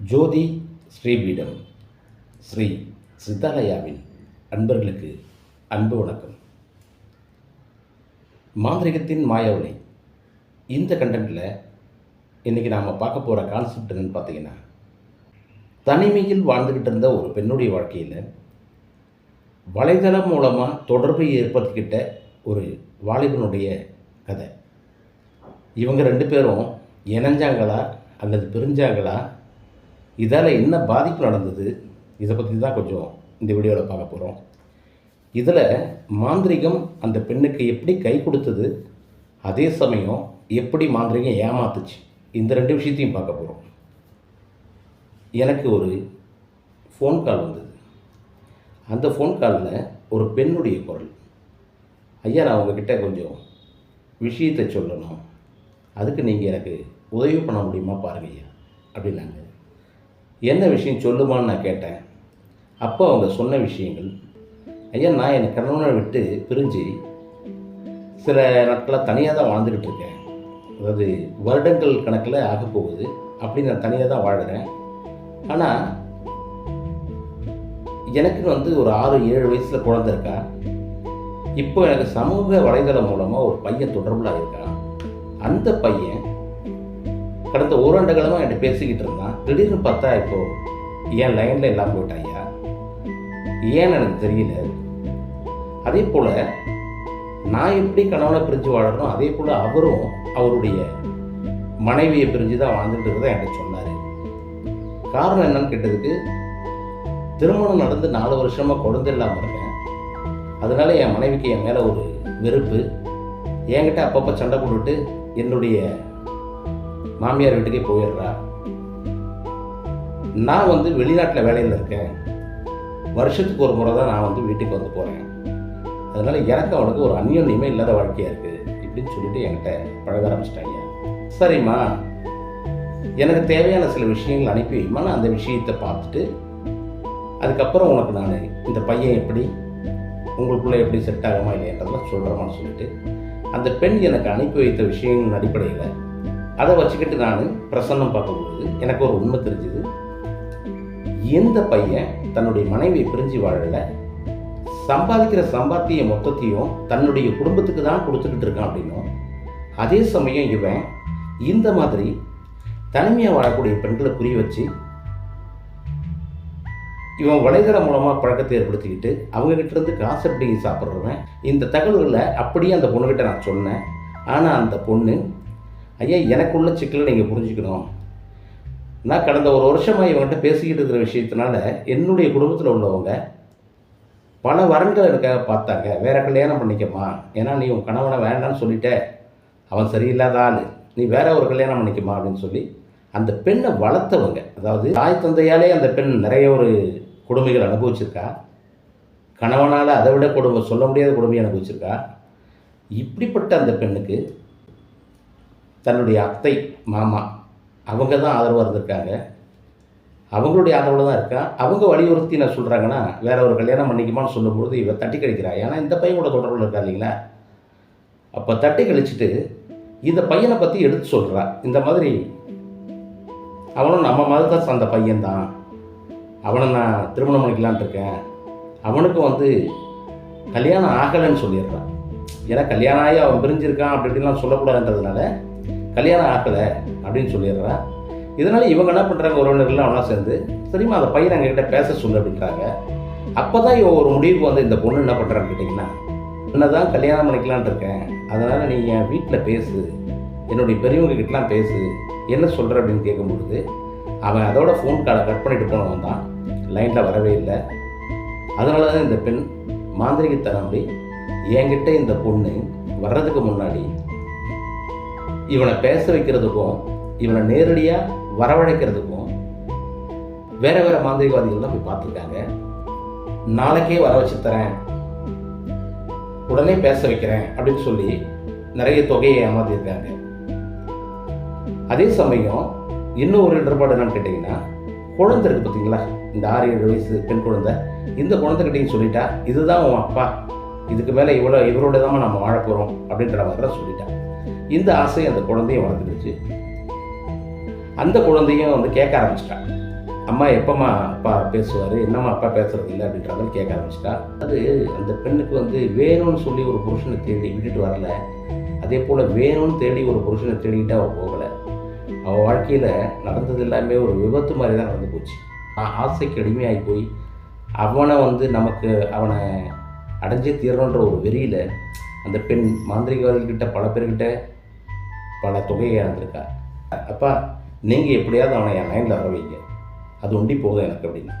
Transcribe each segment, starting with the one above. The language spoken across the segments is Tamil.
ஜோதி ஸ்ரீபீடம். ஸ்ரீ சித்தாலயாவின் அன்பர்களுக்கு அன்பு வணக்கம். மாந்திரிகத்தின் மாயவனை இந்த கண்டென்ட்டில் இன்றைக்கி நாம் பார்க்க போகிற கான்செப்ட் என்னென்னு பார்த்தீங்கன்னா தனிமையில் வாழ்ந்துக்கிட்டு இருந்த ஒரு பெண்ணுடைய வாழ்க்கையில் வலைதளம் மூலமாக தொடர்பை ஏற்படுத்திக்கிட்ட ஒரு வாலிபனுடைய கதை. இவங்க ரெண்டு பேரும் இணைஞ்சாங்களா அல்லது பிரிஞ்சாங்களா இதால் என்ன பாதிப்பு நடந்தது? இதை பற்றி தான் கொஞ்சம் இந்த வீடியோவில் பார்க்க போகிறோம் இதில் மாந்திரிகம் அந்த பெண்ணுக்கு எப்படி கை கொடுத்தது? அதே சமயம் எப்படி மாந்திரிகம் ஏமாத்துச்சு? இந்த ரெண்டு விஷயத்தையும் பார்க்க போகிறோம் எனக்கு ஒரு ஃபோன் கால் வந்தது. அந்த ஃபோன் காலில் ஒரு பெண்ணுடைய குரல். ஐயா நான் உங்ககிட்ட கொஞ்சம் விஷயத்தை சொல்லணும். அதுக்கு நீங்கள் எனக்கு உதவி பண்ண முடியுமா பாருங்க ஐயா அப்படின்னாங்க. என்ன விஷயம் சொல்லுமான்னு நான் கேட்டேன். அப்போ அவங்க சொன்ன விஷயங்கள் ஐயா நான் என் கணவனை விட்டு பிரிஞ்சு சில நாட்களாக தனியாக தான் வாழ்ந்துக்கிட்டு இருக்கேன். அதாவது வருடங்கள் கணக்கில் ஆக போகுது. அப்படி நான் தனியாக தான் வாழ்கிறேன். ஆனால் எனக்கு வந்து ஒரு ஆறு ஏழு வயசில் குழந்த இருக்கா? இப்போ எனக்கு சமூக வலைதளம் மூலமாக ஒரு பையன் தொடர்பில் இருக்கான் அந்த பையன் கடந்த ஓராண்டு காலமாக என்கிட்ட பேசிக்கிட்டு இருந்தான். திடீர்னு பார்த்தா இப்போ ஏன் லைனில் எல்லாம் போயிட்டாயா ஐயா ஏன்னு எனக்கு தெரியல. அதே போல் நான் எப்படி கணவனை பிரிஞ்சு வாழறனோ அதே போல் அவரும் அவருடைய மனைவியை பிரிஞ்சு தான் வாழ்ந்துட்டு இருக்கிறத என்கிட்ட சொன்னார். காரணம் என்னன்னு கேட்டதுக்கு திருமணம் நடந்து நாலு வருஷமாக குழந்தை இல்லாமல் இருக்கேன். அதனால என் மனைவிக்கு என் மேலே ஒரு வெறுப்பு. என்கிட்ட அப்பப்போ சண்டை போட்டுட்டு என்னுடைய மாமியார் வீட்டுக்கே போயிடுறா. நான் வந்து வெளிநாட்டில் வேலையில் இருக்கேன். வருஷத்துக்கு ஒரு முறை தான் நான் வந்து வீட்டுக்கு வந்து போகிறேன் அதனால் எனக்கு அவனுக்கு ஒரு அந்யோன்யமே இல்லாத வாழ்க்கையாக இருக்குது இப்படின்னு சொல்லிட்டு என்கிட்ட பழக ஆரம்பிச்சிட்டாங்க. சரிம்மா. எனக்கு தேவையான சில விஷயங்கள் அனுப்பி வைமா நான் அந்த விஷயத்தை பார்த்துட்டு அதுக்கப்புறம் உனக்கு நான் இந்த பையன் எப்படி உங்களுக்குள்ளே எப்படி செட் ஆகுமா இல்லையன்றதெல்லாம் சொல்கிறோமான்னு சொல்லிட்டு அந்த பெண் எனக்கு அனுப்பி வைத்த விஷயங்களின் அடிப்படையில் அதை வச்சுக்கிட்டு நான் பிரசன்னம் பார்க்கும்போது எனக்கு ஒரு உண்மை தெரிஞ்சுது. எந்த பையன் தன்னுடைய மனைவியை பிரிஞ்சு வாழல சம்பாதிக்கிற சம்பாத்திய மொத்தத்தையும் தன்னுடைய குடும்பத்துக்கு தான் கொடுத்துக்கிட்டு இருக்கான் அப்படின்னும் அதே சமயம் இவன் இந்த மாதிரி தனிமையாக வாழக்கூடிய பெண்களை புரிய வச்சு இவன் வலைதளம் மூலமாக பழக்கத்தை ஏற்படுத்திக்கிட்டு அவங்ககிட்ட இருந்து காசு எப்படி சாப்பிட்றவன்? இந்த தகவல்களை அப்படியே அந்த பொண்ணுக்கிட்ட நான் சொன்னேன். ஆனால் அந்த பொண்ணு ஐயா எனக்குள்ள சிக்கலை நீங்கள் புரிஞ்சுக்கணும். நான் கடந்த ஒரு வருஷமாக இவங்ககிட்ட பேசிக்கிட்டு இருக்கிற விஷயத்தினால என்னுடைய குடும்பத்தில் உள்ளவங்க பல வரன்கள் எனக்காக பார்த்தாங்க. வேற கல்யாணம் பண்ணிக்கம்மா. ஏன்னா நீ உன் கணவனை வேண்டாம்னு சொல்லிட்ட. அவன் சரியில்லாத ஆள். நீ வேற ஒரு கல்யாணம் பண்ணிக்கம்மா அப்படின்னு சொல்லி அந்த பெண்ணை வளர்த்தவங்க அதாவது தாய் தந்தையாலே அந்த பெண் நிறைய ஒரு கொடுமைகள் அனுபவிச்சிருக்கா. கணவனால் அதை விட கொடுமை சொல்ல முடியாத கொடுமையை அனுபவிச்சிருக்கா. இப்படிப்பட்ட அந்த பெண்ணுக்கு தன்னுடைய அத்தை மாமா அவங்க தான் ஆதரவாக இருந்திருக்காங்க. அவங்களுடைய ஆதரவில் தான் இருக்கா? அவங்க வலியுறுத்தி நான் சொல்கிறாங்கன்னா வேற ஒரு கல்யாணம் பண்ணிக்குமான்னு சொல்லும்போது இவ தட்டி கழிக்கிறா ஏன்னா இந்த பையனோட தொடர்பில் இருக்கா இல்லைங்களா? அப்போ தட்டி கழிச்சிட்டு இந்த பையனை பற்றி எடுத்து சொல்கிறா இந்த மாதிரி அவனும் நம்ம மதத்தை சார்ந்த பையன்தான் அவனை நான் திருமணம் பண்ணிக்கலான்ட்டு இருக்கேன். அவனுக்கு வந்து கல்யாணம் ஆகலைன்னு சொல்லிடுறான் ஏன்னா கல்யாணம் ஆகி அவன் பிரிஞ்சிருக்கான் அப்படி இப்படிலாம் சொல்லக்கூடாதுன்றதுனால கல்யாணம் ஆகலை அப்படின்னு சொல்லிடுறான் இதனால் இவங்க என்ன பண்ணுறாங்க உறவினர்கள்லாம் ஒன்றா சேர்ந்து சரிம்மா அந்த பையன் எங்ககிட்ட பேச சொல்லு அப்படின்றாங்க. அப்போ தான் இவன் ஒரு முடிவுக்கு வந்து இந்த பொண்ணு என்ன பண்ணுறான்னு கேட்டிங்கன்னா என்ன தான் கல்யாணம் பண்ணிக்கலான்ட்டு இருக்கேன். அதனால் நீ என் வீட்டில் பேசு. என்னுடைய பெரியவங்ககிட்டலாம் பேசு. என்ன சொல்கிற அப்படின்னு கேட்கும்பொழுது அவன் அதோட ஃபோன் காலை கட் பண்ணிட்டு போனவன் தான் லைனில் வரவே இல்லை. அதனால தான் இந்த பெண் மாந்திரிகத்தனம்படி என்கிட்ட இந்த பொண்ணு வர்றதுக்கு முன்னாடி இவனை பேச வைக்கிறதுக்கும் இவனை நேரடியாக வரவழைக்கிறதுக்கும் வேற வேற மாந்திரிகவாதிகள்லாம் போய் பார்த்துருக்காங்க. நாளைக்கே வர வச்சு தரேன். உடனே பேச வைக்கிறேன் அப்படின்னு சொல்லி நிறைய தொகையை ஏமாத்திருக்காங்க. அதே சமயம் இன்னும் ஒரு இடர்பாடு என்னன்னு கேட்டிங்கன்னா குழந்தை இருக்கு பார்த்தீங்களா? இந்த ஆறு ஏழு வயசு பெண் குழந்தை. இந்த குழந்தைகிட்டையும் சொல்லிட்டா இதுதான் உன் அப்பா. இதுக்கு மேலே இவ்வளோ இவரோட தான் நம்ம வாழ போகிறோம் அப்படின்ற மாதிரி தான் சொல்லிட்டா. இந்த ஆசை அந்த குழந்தையும் வளர்ந்துருச்சு அந்த குழந்தையும் வந்து கேட்க ஆரம்பிச்சிட்டான் அம்மா எப்பம்மா அப்பா பேசுவார்? என்னம்மா அப்பா பேசுறது இல்லை அப்படின்ற மாதிரி கேட்க ஆரம்பிச்சிட்டா. அது அந்த பெண்ணுக்கு வந்து வேணும்னு சொல்லி ஒரு புருஷனை தேடி விட்டுட்டு வரல. அதே போல் வேணும்னு தேடி ஒரு புருஷனை தேடிக்கிட்டு அவள் போகலை. அவள் வாழ்க்கையில் நடந்தது எல்லாமே ஒரு விபத்து மாதிரி தான் நடந்து போச்சு. ஆ- ஆசைக்கு அடிமையாகி போய் அவனை வந்து நமக்கு அவனை அடைஞ்சே தீரணுன்ற ஒரு வெறியில் அந்த பெண் மாந்திரிகவாதிகிட்ட பல பேர்கிட்ட பல தொகையை இழந்திருக்கார். அப்பா நீங்கள் எப்படியாவது அவனை என் லைனில் வர வைங்க. அது ஒண்டி போதும் எனக்கு அப்படின்னு.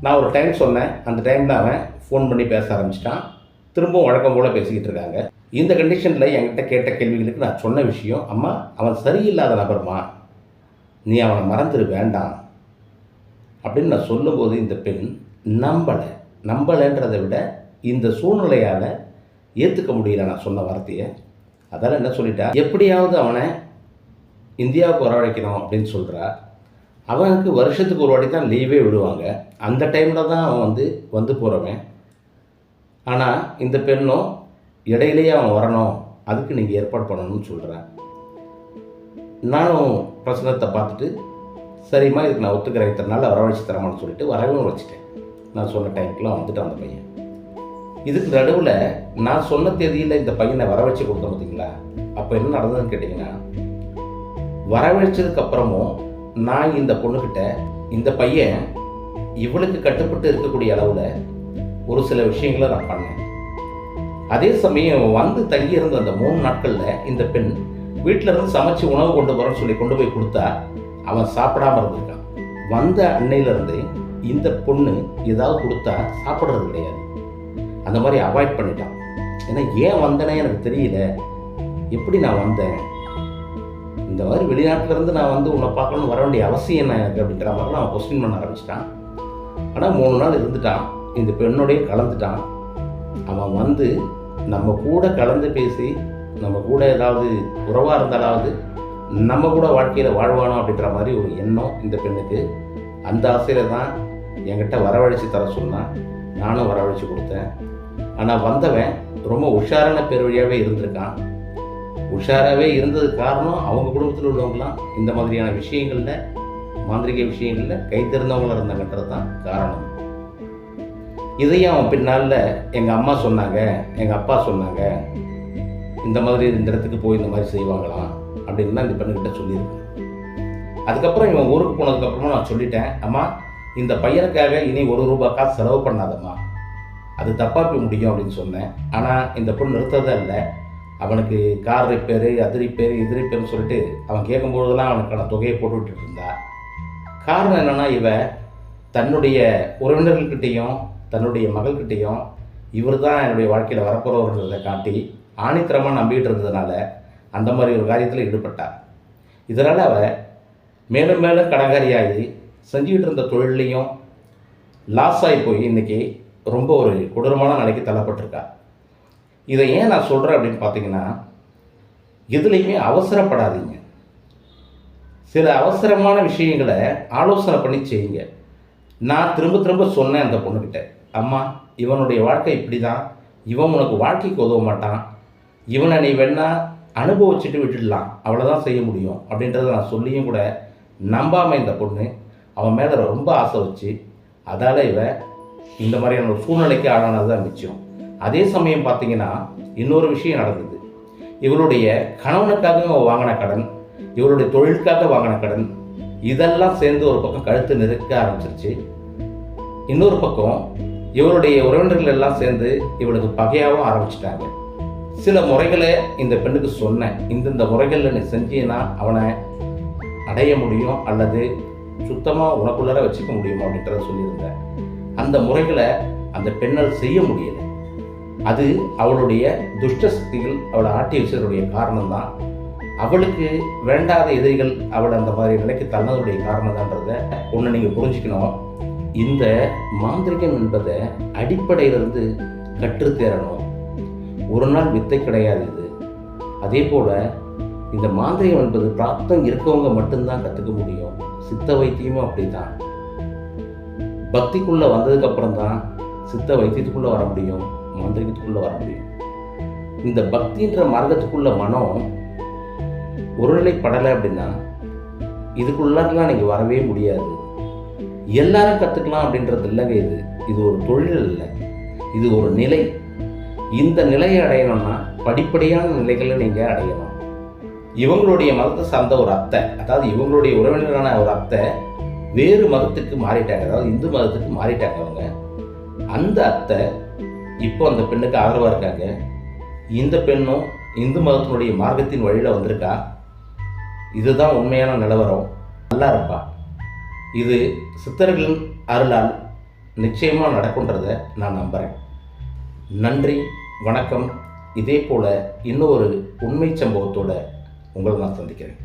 நான் ஒரு டைம் சொன்னேன். அந்த டைமில் அவன் ஃபோன் பண்ணி பேச ஆரம்பிச்சிட்டான். திரும்பவும் வழக்கம் போல் பேசிக்கிட்டு இருக்காங்க. இந்த கண்டிஷனில் என்கிட்ட கேட்ட கேள்விகளுக்கு நான் சொன்ன விஷயம் அம்மா அவன் சரியில்லாத நபர்மா? நீ அவனை மறந்துடு வேண்டாம். அப்படின்னு நான் சொல்லும்போது இந்த பெண் நம்பலை. நம்பலைன்றதை விட இந்த சூழ்நிலையால் ஏற்றுக்க முடியல நான் சொன்ன வார்த்தையை. அதெல்லாம் என்ன சொல்லிட்டா? எப்படியாவது அவனை இந்தியாவுக்கு வரவழைக்கணும் அப்படின்னு சொல்கிறா அவனுக்கு வருஷத்துக்கு ஒரு வாட்டி தான் லீவே விடுவாங்க. அந்த டைமில் தான் அவன் வந்து வந்து போகிறவன் ஆனால் இந்த பெண்ணும் இடையிலேயே அவன் வரணும். அதுக்கு நீங்கள் ஏற்பாடு பண்ணணும்னு சொல்கிறேன் நானும் பிரச்சனத்தை பார்த்துட்டு சரிம்மா இதுக்கு நான் ஒத்துக்கிறேன். இத்தனை நாள் வரவழைச்சு தரமான்னு சொல்லிட்டு வரவும் வச்சுட்டேன். நான் சொன்ன டைமுக்குலாம் வந்துட்டு அந்த பையன். இதுக்கு நடுவில் நான் சொன்ன தேதியில் இந்த பையனை வர வச்சு கொடுத்தேன் பார்த்தீங்களா அப்போ என்ன நடந்ததுன்னு கேட்டிங்கன்னா வரவழைச்சதுக்கப்புறமும் நான் இந்த பொண்ணுக்கிட்ட இந்த பையன் இவளுக்கு கட்டுப்பட்டு இருக்கக்கூடிய அளவில் ஒரு சில விஷயங்களை நான் பண்ணேன். அதே சமயம் வந்து தங்கியிருந்த அந்த மூணு நாட்களில் இந்த பெண் வீட்டிலேருந்து சமைச்சு உணவு கொண்டு வரேன்னு சொல்லி கொண்டு போய் கொடுத்தா அவன் சாப்பிடாம இருந்திருக்கான். வந்த அன்னையிலேருந்து இந்த பொண்ணு ஏதாவது கொடுத்தா சாப்பிட்றது கிடையாது. அந்த மாதிரி அவாய்ட் பண்ணிட்டான். ஏன்னா ஏன் வந்தேனே எனக்கு தெரியல. எப்படி நான் வந்தேன்? இந்த மாதிரி வெளிநாட்டிலேருந்து நான் வந்து உன்னை பார்க்கணும்னு வர வேண்டிய அவசியம் என்ன எனக்கு அப்படின்ற மாதிரிலாம் அவன் கொஸ்டின் பண்ண ஆரம்பிச்சிட்டான். ஆனால் மூணு நாள் இருந்துட்டான். இந்த பெண்ணோடைய கலந்துட்டான். அவன் வந்து நம்ம கூட கலந்து பேசி நம்ம கூட ஏதாவது உறவாக இருந்தாலாவது நம்ம கூட வாழ்க்கையில் வாழ்வானோ அப்படின்ற மாதிரி ஒரு எண்ணம் இந்த பெண்ணுக்கு அந்த ஆசையில் தான் என்கிட்ட வரவழைச்சி தர சொன்னான். நானும் வரவழைச்சி கொடுத்தேன். ஆனால் வந்தவன் ரொம்ப உஷாரான பேர் வழியாகவே இருந்திருக்கான். உஷாராகவே இருந்தது காரணம் அவங்க குடும்பத்தில் உள்ளவங்களாம் இந்த மாதிரியான விஷயங்களில் மாந்திரிக விஷயங்களில் கை தெரிந்தவங்களா இருந்தாங்கன்றது தான் காரணம். இதையும் அவன் பின்னால் எங்கள் அம்மா சொன்னாங்க எங்கள் அப்பா சொன்னாங்க இந்த மாதிரி இந்த இடத்துக்கு போய் இந்த மாதிரி செய்வாங்களாம் அப்படின்னு தான் இந்த பெண்ணுக்கிட்ட சொல்லியிருக்கேன். அதுக்கப்புறம் இவன் ஊருக்கு போனதுக்கப்புறமா நான் சொல்லிட்டேன் அம்மா இந்த பையனுக்காக இனி ஒரு ரூபா காசு செலவு பண்ணாதம்மா. அது தப்பாக போய் முடியும் அப்படின்னு சொன்னேன். ஆனால் இந்த பொண்ணு நிறுத்ததே இல்லை. அவனுக்கு கார் ரிப்பேரு அது ரிப்பேரு இது ரிப்பேர்னு சொல்லிட்டு அவன் கேட்கும்போதெல்லாம் அவனுக்கான தொகையை போட்டு விட்டுட்டு இருந்தா. காரணம் என்னென்னா இவ தன்னுடைய உறவினர்கள்கிட்டையும் தன்னுடைய மகள்கிட்டையும் இவர் தான் என்னுடைய வாழ்க்கையில் வரப்போகிறவர்ன்றதை காட்டி ஆணித்தரமாக நம்பிக்கிட்டு இருந்ததுனால அந்த மாதிரி ஒரு காரியத்தில் ஈடுபட்டார் இதனால் அவ மேலும் மேலும் கடகாரியாகி செஞ்சுக்கிட்டு இருந்த தொழிலையும் லாஸ் ஆகி போய் இன்னைக்கு ரொம்ப ஒரு கொடூரமான நிலைக்கு தள்ளப்பட்டிருக்கா. இதை ஏன் நான் சொல்கிறேன் அப்படின்னு பார்த்தீங்கன்னா எதுலேயுமே அவசரப்படாதீங்க. சில அவசரமான விஷயங்களை ஆலோசனை பண்ணி செய்யுங்க. நான் திரும்ப திரும்ப சொன்னேன் அந்த பொண்ணுக்கிட்ட அம்மா இவனுடைய வாழ்க்கை இப்படி தான் இவன் உனக்கு வாழ்க்கைக்கு உதவ மாட்டான். இவனை நீ வேணா அனுபவிச்சுட்டு விட்டுடலாம். அவ்வளோதான் செய்ய முடியும். அப்படின்றத நான் சொல்லியும் கூட நம்பாமல் இந்த பொண்ணு அவன் மேலே ரொம்ப ஆசை வச்சு அதால் இவன் இந்த மாதிரியான ஒரு சூழ்நிலைக்கு ஆளானது தான் மிச்சம் அதே சமயம் பார்த்தீங்கன்னா இன்னொரு விஷயம் நடந்தது. இவளுடைய கணவனுக்காக வாங்கின கடன் இவளுடைய தொழிலுக்காக வாங்கின கடன் இதெல்லாம் சேர்ந்து ஒரு பக்கம் கழுத்து நெருக்க ஆரம்பிச்சிருச்சு. இன்னொரு பக்கம் இவளுடைய உறவினர்கள் எல்லாம் சேர்ந்து இவளுக்கு பகையாகவும் ஆரம்பிச்சிட்டாங்க. சில முறைகளை இந்த பெண்ணுக்கு சொன்னேன். இந்தந்த முறைகளில் நீ செஞ்சீன்னா அவனை அடைய முடியும் அல்லது சுத்தமாக உனக்குள்ளார வச்சுக்க முடியும் அப்படின்றத சொல்லியிருந்தேன். அந்த முறைகளை அந்த பெண்ணால் செய்ய முடியலை. அது அவளுடைய துஷ்ட சக்திகள் அவளை ஆட்டி வச்சதுடைய காரணம்தான். அவளுக்கு வேண்டாத எதிரிகள் அவளை அந்த மாதிரி நிலைக்கு தள்ளதுடைய காரணம்தான்றத ஒன்று நீங்கள் புரிஞ்சுக்கணும். இந்த மாந்திரிகம் என்பதை அடிப்படையிலிருந்து கற்றுத்தேரணும். ஒரு நாள் வித்தை கிடையாது இது. அதே போல் இந்த மாந்திரிகம் என்பது பிராப்தம் இருக்கவங்க மட்டும்தான் கற்றுக்க முடியும். சித்த வைத்தியமும் அப்படிதான் பக்திக்குள்ளே வந்ததுக்கு அப்புறம் தான் சித்த வைத்தியத்துக்குள்ளே வர முடியும் மாந்திரிகத்துக்குள்ளே வர முடியும். இந்த பக்தின்ற மார்க்கத்துக்குள்ள மனம் ஒருநிலைப்படலை அப்படின்னா இதுக்குள்ளாரெலாம் நீங்கள் வரவே முடியாது. எல்லாரும் கற்றுக்கலாம் அப்படின்றது இல்லைங்க இது. இது ஒரு தொழில் இல்லை இது ஒரு நிலை. இந்த நிலையை அடையணும்னா படிப்படியான நிலைகளை நீங்கள் அடையணும். இவங்களுடைய மதத்தை சார்ந்த ஒரு அத்தை அதாவது இவங்களுடைய உறவினரான ஒரு அத்தை வேறு மதத்துக்கு மாறிட்டாங்க. அதாவது இந்து மதத்துக்கு மாறிட்டாங்க அவங்க. அந்த அத்தை இப்போ அந்த பெண்ணுக்கு ஆதரவாக இருக்காங்க. இந்த பெண்ணும் இந்து மதத்தினுடைய மார்க்கத்தின் வழியில் வந்திருக்கா? இதுதான் உண்மையான நிலவரம். நல்லா இருப்பா. இது சித்தர்களின் அருளால் நிச்சயமாக நடக்குன்றதை நான் நம்புகிறேன் நன்றி வணக்கம். இதே போல் இன்னொரு உண்மை சம்பவத்தோடு உங்களை நான் சந்திக்கிறேன்.